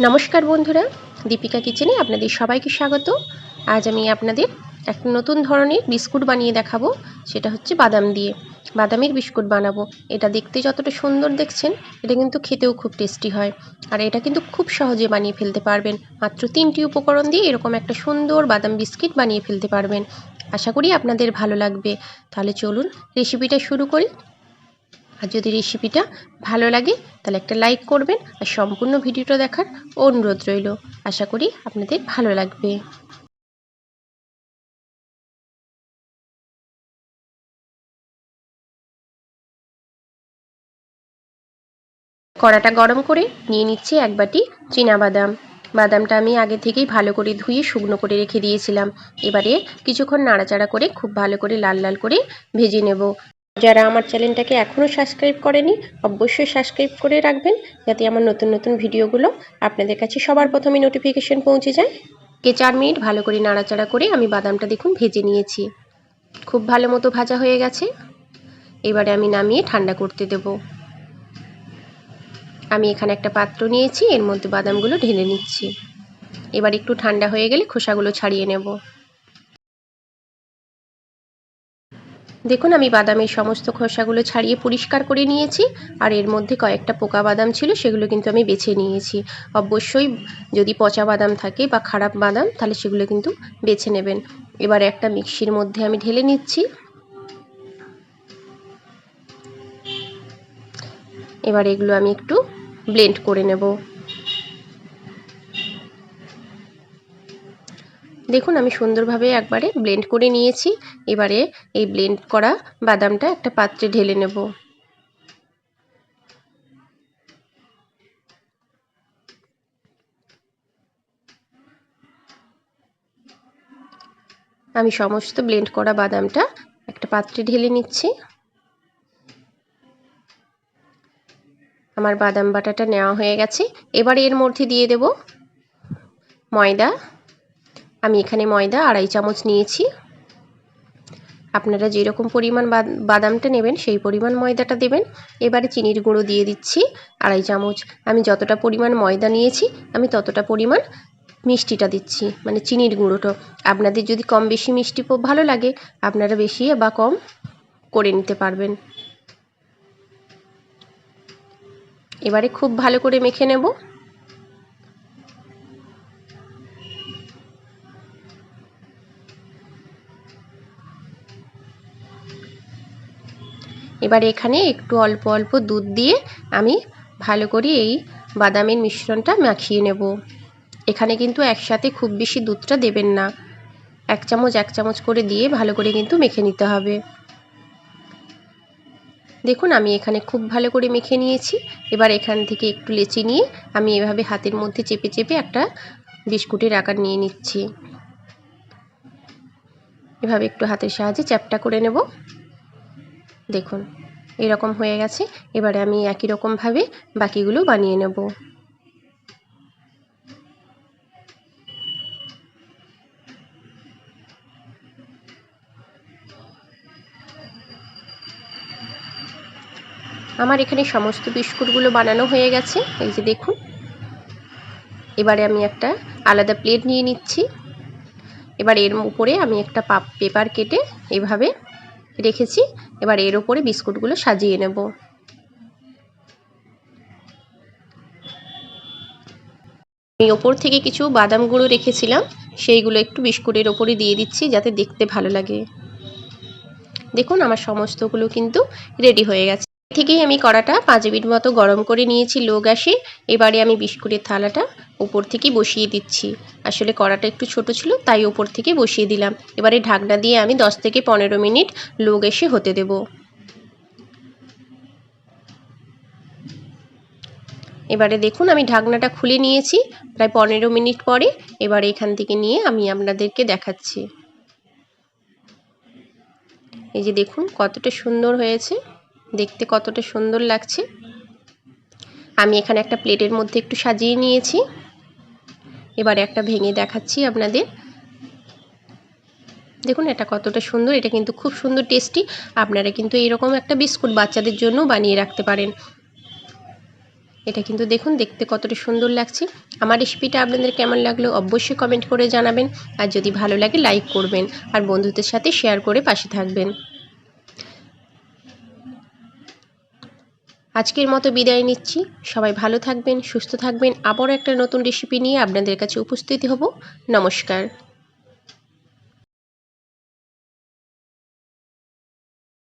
নমস্কার বন্ধুরা, দীপিকা কিচেনে আপনাদের সবাইকে স্বাগত। আজ আমি আপনাদের এক নতুন ধরনের বিস্কুট বানিয়ে দেখাবো, সেটা হচ্ছে বাদাম দিয়ে। বাদামের বিস্কুট বানাবো। এটা দেখতে যতটা সুন্দর দেখছেন, এটা কিন্তু খেতেও খুব টেস্টি হয়। আর এটা কিন্তু খুব সহজে বানিয়ে ফেলতে পারবেন। মাত্র তিনটি উপকরণ দিয়ে এরকম একটা সুন্দর বাদাম বিস্কিট বানিয়ে ফেলতে পারবেন। আশা করি আপনাদের ভালো লাগবে। তাহলে চলুন রেসিপিটা শুরু করি। আর যদি রেসিপিটা ভালো লাগে, তাহলে একটা লাইক করবেন আর সম্পূর্ণ ভিডিওটা দেখার অনুরোধ রইল। আশা করি আপনাদের ভালো লাগবে। কড়াটা গরম করে নিয়ে নিচ্ছি এক বাটি বাদাম। বাদামটা আমি আগে থেকেই ভালো করে ধুয়ে শুকনো করে রেখে দিয়েছিলাম। এবারে কিছুক্ষণ নাড়াচাড়া করে খুব ভালো করে লাল লাল করে ভেজে নেব। যারা আমার চ্যানেলটাকে এখনও সাবস্ক্রাইব করেনি, অবশ্যই সাবস্ক্রাইব করে রাখবেন যাতে আমার নতুন নতুন ভিডিওগুলো আপনাদের কাছে সবার প্রথমে নোটিফিকেশন পৌঁছে যায়। কে চার মিনিট ভালো করে নাড়াচাড়া করে আমি বাদামটা দেখুন ভেজে নিয়েছি। খুব ভালো মতো ভাজা হয়ে গেছে। এবারে আমি নামিয়ে ঠান্ডা করতে দেব। আমি এখানে একটা পাত্র নিয়েছি, এর মধ্যে বাদামগুলো ঢেলে নিচ্ছি। এবার একটু ঠান্ডা হয়ে গেলে খোসাগুলো ছাড়িয়ে নেব। দেখুন, আমি বাদামের সমস্ত খোসাগুলো ছাড়িয়ে পরিষ্কার করে নিয়েছি, আর এর মধ্যে কয়েকটা পোকা বাদাম ছিল, সেগুলো কিন্তু আমি বেছে নিয়েছি। অবশ্যই যদি পচা বাদাম থাকে বা খারাপ বাদাম, তাহলে সেগুলো কিন্তু বেছে নেবেন। এবার একটা মিক্সির মধ্যে আমি ঢেলে নিচ্ছি। এবার এগুলো আমি একটু ব্লেন্ড করে নেব। দেখুন, আমি সুন্দরভাবে একবারে ব্লেন্ড করে নিয়েছি। এবারে এই ব্লেন্ড করা বাদামটা একটা পাত্রে ঢেলে নেব। আমি সমস্ত ব্লেন্ড করা বাদামটা একটা পাত্রে ঢেলে নিচ্ছি। আমার বাদাম বাটাটা নেওয়া হয়ে গেছে। এবার এর মধ্যে দিয়ে দেব ময়দা। আমি এখানে ময়দা আড়াই চামচ নিয়েছি। আপনারা যেরকম পরিমাণ বাদামটা নেবেন, সেই পরিমাণ ময়দাটা দেবেন। এবারে চিনির গুঁড়ো দিয়ে দিচ্ছি আড়াই চামচ। আমি যতটা পরিমাণ ময়দা নিয়েছি, আমি ততটা পরিমাণ মিষ্টিটা দিচ্ছি মানে চিনির গুঁড়োটা। আপনাদের যদি কম বেশি মিষ্টি ভালো লাগে, আপনারা বেশি বা কম করে নিতে পারবেন। এবারে খুব ভালো করে মেখে নেব। এবার এখানে একটু অল্প অল্প দুধ দিয়ে আমি ভালো করে এই বাদামের মিশ্রণটা মাখিয়ে নেব। এখানে কিন্তু একসাথে খুব বেশি দুধটা দেবেন না। এক চামচ এক চামচ করে দিয়ে ভালো করে কিন্তু মেখে নিতে হবে। দেখুন, আমি এখানে খুব ভালো করে মেখে নিয়েছি। এবার এখান থেকে একটু লেচি নিয়ে আমি এভাবে হাতের মধ্যে চেপে চেপে একটা বিস্কুটের আকার নিয়ে নিচ্ছি। এভাবে একটু হাতের সাহায্যে চ্যাপটা করে নেব। দেখুন, এরকম হয়ে গেছে। এবারে আমি একই রকমভাবে বাকিগুলো বানিয়ে নেব। আমার এখানে সমস্ত বিস্কুটগুলো বানানো হয়ে গেছে। এই যে দেখুন, এবারে আমি একটা আলাদা প্লেট নিয়ে নিচ্ছি। এবার এর উপরে আমি একটা পাপ পেপার কেটে এভাবে রেখেছি। এবার এর ওপরে বিস্কুটগুলো সাজিয়ে নেব। আমি ওপর থেকে কিছু বাদাম গুঁড়ো রেখেছিলাম। সেইগুলো একটু বিস্কুটের ওপরে দিয়ে দিচ্ছি যাতে দেখতে ভালো লাগে। দেখুন, আমার সমস্তগুলো কিন্তু রেডি হয়ে গেছে। থেকেই আমি কড়াটা পাঁচ মিনিট মতো গরম করে নিয়েছি লো গ্যাসে। এবারে আমি বিস্কুটের থালাটা উপর থেকে বসিয়ে দিচ্ছি। আসলে কড়াটা একটু ছোট ছিল, তাই ওপর থেকে বসিয়ে দিলাম। এবারে ঢাকনা দিয়ে আমি দশ থেকে পনেরো মিনিট লো গ্যাসে হতে দেব। এবারে দেখুন, আমি ঢাকনাটা খুলে নিয়েছি প্রায় পনেরো মিনিট পরে। এবারে এখান থেকে নিয়ে আমি আপনাদেরকে দেখাচ্ছি। এই যে দেখুন, কতটা সুন্দর হয়েছে। দেখতে কতটা সুন্দর লাগছে। আমি এখানে একটা প্লেটের মধ্যে একটু সাজিয়ে নিয়েছি। এবারে একটা ভেঙে দেখাচ্ছি আপনাদের। দেখুন এটা কতটা সুন্দর, এটা কিন্তু খুব সুন্দর টেস্টি। আপনারা কিন্তু এরকম একটা বিস্কুট বাচ্চাদের জন্য বানিয়ে রাখতে পারেন। এটা কিন্তু দেখুন, দেখতে কতটা সুন্দর লাগছে। আমার রেসিপিটা আপনাদের কেমন লাগল অবশ্যই কমেন্ট করে জানাবেন। আর যদি ভালো লাগে, লাইক করবেন। আর বন্ধুদের সাথে শেয়ার করে পাশে থাকবেন। আজকের মতো বিদায় নিচ্ছি। সবাই ভালো থাকবেন, সুস্থ থাকবেন। আবার একটা নতুন রেসিপি নিয়ে আপনাদের কাছে উপস্থিত হব। নমস্কার।